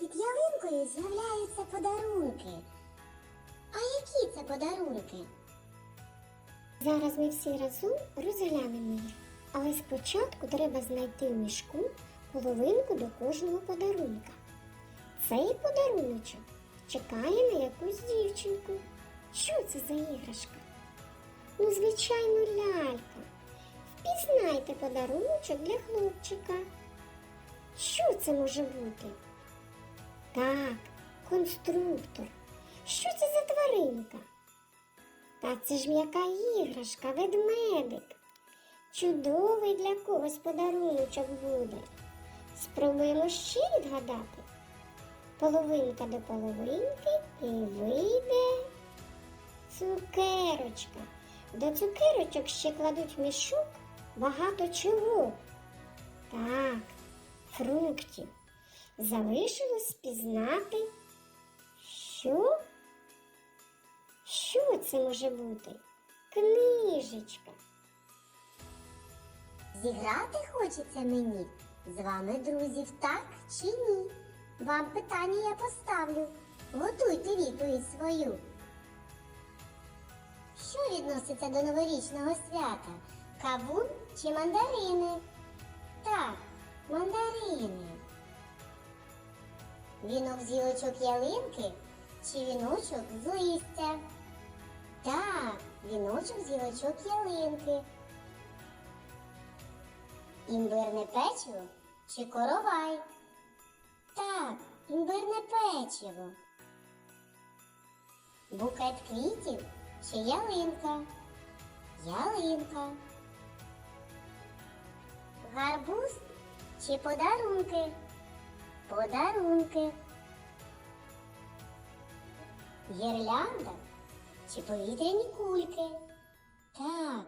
Під ялинкою з'являються подарунки. А які це подарунки? Зараз ми всі разом розглянемо їх. Але спочатку треба знайти в мішку половинку до кожного подарунка. Цей подаруночок чекає на якусь дівчинку. Що це за іграшка? Ну, звичайно, лялька. Впізнайте подаруночок для хлопчика. Що це може бути? Так, конструктор. Що це за тваринка? Та це ж м'яка іграшка, ведмедик. Чудовий для когось подаруночок буде. Спробуємо ще відгадати. Половинка до половинки і вийде цукерочка. До цукерочок ще кладуть в мішок багато чого. Так, фруктів. Залишилось спізнати, що що це може бути? Книжечка. Зіграти хочеться мені з вами, друзів, так чи ні? Вам питання я поставлю. Готуйте відповідь свою. Що відноситься до новорічного свята? Кавун чи мандарини? Так, Вінок з гілочок ялинки чи віночок з листя? Так, віночок з гілочок ялинки. Імбирне печиво чи коровай? Так, імбирне печиво. Букет квітів чи ялинка? Ялинка. Гарбуз чи подарунки? Подарунки. Гірлянда чи повітряні кульки? Так,